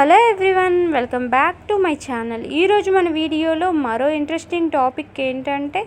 Hello everyone welcome back to my channel. ఈరోజు మన వీడియోలో మరో ఇంట్రెస్టింగ్ టాపిక్ ఏంటంటే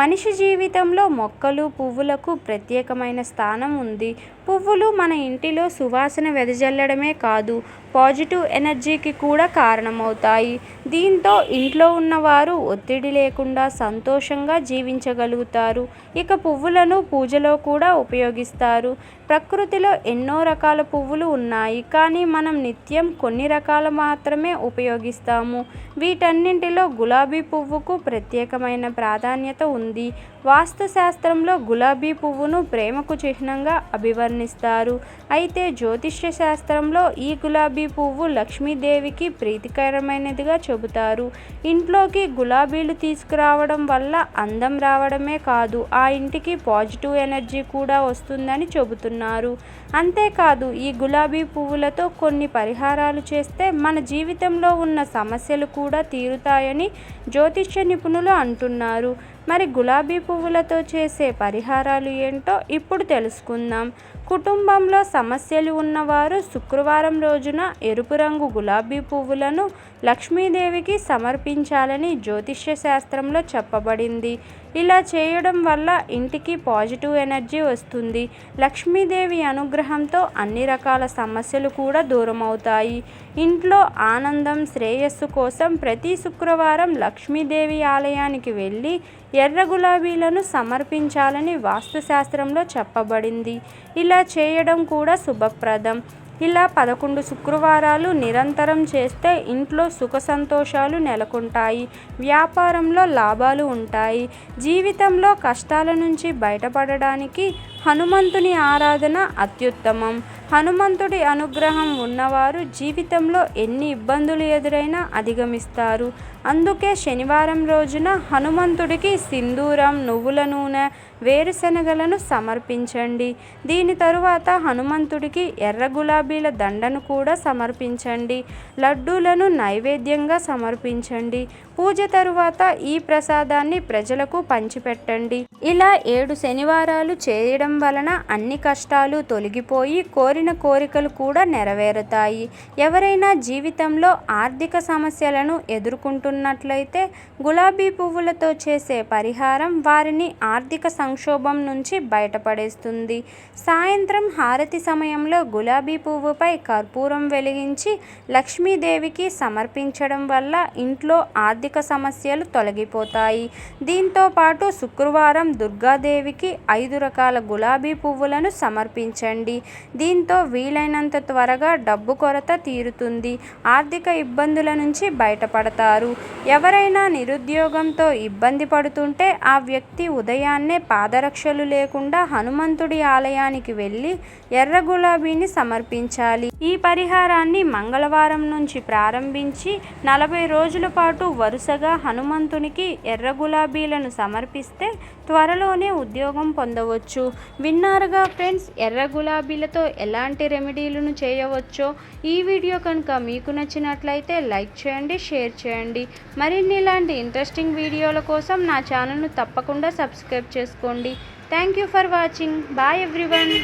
మనిషి జీవితంలో మొక్కలు పువ్వులకు ప్రత్యేకమైన స్థానం ఉంది. పువ్వులు మన ఇంటిలో సువాసన వెదజల్లడమే కాదు పాజిటివ్ ఎనర్జీకి కూడా కారణమవుతాయి. దీంతో ఇంట్లో ఉన్నవారు ఒత్తిడి లేకుండా సంతోషంగా జీవించగలుగుతారు. ఇక పువ్వులను పూజలో కూడా ఉపయోగిస్తారు. ప్రకృతిలో ఎన్నో రకాల పువ్వులు ఉన్నాయి. కానీ మనం నిత్యం కొన్ని రకాలు మాత్రమే ఉపయోగిస్తాము. వీటన్నింటిలో గులాబీ పువ్వుకు ప్రత్యేకమైన ప్రాధాన్యత ఉంది. వాస్తుశాస్త్రంలో గులాబీ పువ్వును ప్రేమకు చిహ్నంగా అభివర్ణిస్తారు. అయితే జ్యోతిష్య శాస్త్రంలో ఈ గులాబీ గులాబీ పువ్వు లక్ష్మీదేవికి ప్రీతికరమైనదిగా చెబుతారు. ఇంట్లోకి గులాబీలు తీసుకురావడం వల్ల అందం రావడమే కాదు ఆ ఇంటికి పాజిటివ్ ఎనర్జీ కూడా వస్తుందని చెబుతున్నారు. అంతేకాదు ఈ గులాబీ పువ్వులతో కొన్ని పరిహారాలు చేస్తే మన జీవితంలో ఉన్న సమస్యలు కూడా తీరుతాయని జ్యోతిష్య నిపుణులు అంటున్నారు. మరి గులాబీ పువ్వులతో చేసే పరిహారాలు ఏంటో ఇప్పుడు తెలుసుకుందాం. కుటుంబంలో సమస్యలు ఉన్నవారు శుక్రవారం రోజున ఎరుపు రంగు గులాబీ పువ్వులను లక్ష్మీదేవికి సమర్పించాలని జ్యోతిష్య శాస్త్రంలో చెప్పబడింది. ఇలా చేయడం వల్ల ఇంటికి పాజిటివ్ ఎనర్జీ వస్తుంది. లక్ష్మీదేవి అనుగ్రహంతో అన్ని రకాల సమస్యలు కూడా దూరం అవుతాయి ఇంట్లో ఆనందం శ్రేయస్సు కోసం ప్రతి శుక్రవారం లక్ష్మీదేవి ఆలయానికి వెళ్ళి ఎర్ర గులాబీలను సమర్పించాలని వాస్తుశాస్త్రంలో చెప్పబడింది. ఇలా చేయడం కూడా శుభప్రదం. ఇలా పదకొండు శుక్రవారాలు నిరంతరం చేస్తే ఇంట్లో సుఖ సంతోషాలు నెలకొంటాయి. వ్యాపారంలో లాభాలు ఉంటాయి. జీవితంలో కష్టాల నుంచి బయటపడడానికి హనుమంతుని ఆరాధన అత్యుత్తమం. హనుమంతుడి అనుగ్రహం ఉన్నవారు జీవితంలో ఎన్ని ఇబ్బందులు ఎదురైనా అధిగమిస్తారు. అందుకే శనివారం రోజున హనుమంతుడికి సింధూరం నువ్వుల నూనె వేరుశనగలను సమర్పించండి. దీని తరువాత హనుమంతుడికి ఎర్ర గులాబీల దండను కూడా సమర్పించండి. లడ్డూలను నైవేద్యంగా సమర్పించండి. పూజ తరువాత ఈ ప్రసాదాన్ని ప్రజలకు పంచిపెట్టండి. ఇలా ఏడు శనివారాలు చేయడం వలన అన్ని కష్టాలు తొలగిపోయి కోరిన కోరికలు కూడా నెరవేరుతాయి. ఎవరైనా జీవితంలో ఆర్థిక సమస్యలను ఎదుర్కొంటున్నట్లయితే గులాబీ పువ్వులతో చేసే పరిహారం వారిని ఆర్థిక సంక్షోభం నుంచి బయటపడేస్తుంది. సాయంత్రం హారతి సమయంలో గులాబీ పువ్వుపై కర్పూరం వెలిగించి లక్ష్మీదేవికి సమర్పించడం వల్ల ఇంట్లో ఆర్థిక ఆర్థిక సమస్యలు తొలగిపోతాయి. దీంతో పాటు శుక్రవారం దుర్గాదేవికి ఐదు రకాల గులాబీ పువ్వులను సమర్పించండి. దీంతో వీలైనంత త్వరగా డబ్బు కొరత తీరుతుంది. ఆర్థిక ఇబ్బందుల నుంచి బయటపడతారు. ఎవరైనా నిరుద్యోగంతో ఇబ్బంది పడుతుంటే ఆ వ్యక్తి ఉదయాన్నే పాదరక్షలు లేకుండా హనుమంతుడి ఆలయానికి వెళ్ళి ఎర్ర గులాబీని సమర్పించాలి. ఈ పరిహారాన్ని మంగళవారం నుంచి ప్రారంభించి నలభై రోజుల పాటు వరుసగా హనుమంతునికి ఎర్ర గులాబీలను సమర్పిస్తే త్వరలోనే ఉద్యోగం పొందవచ్చు. విన్నారుగా ఫ్రెండ్స్ ఎర్ర గులాబీలతో ఎలాంటి రెమెడీలను చేయవచ్చో ఈ వీడియో కనుక మీకు నచ్చినట్లయితే లైక్ చేయండి షేర్ చేయండి. మరిన్ని ఇలాంటి ఇంట్రెస్టింగ్ వీడియోల కోసం నా ఛానల్ను తప్పకుండా సబ్స్క్రైబ్ చేసుకోండి. Thank you for watching. Bye everyone.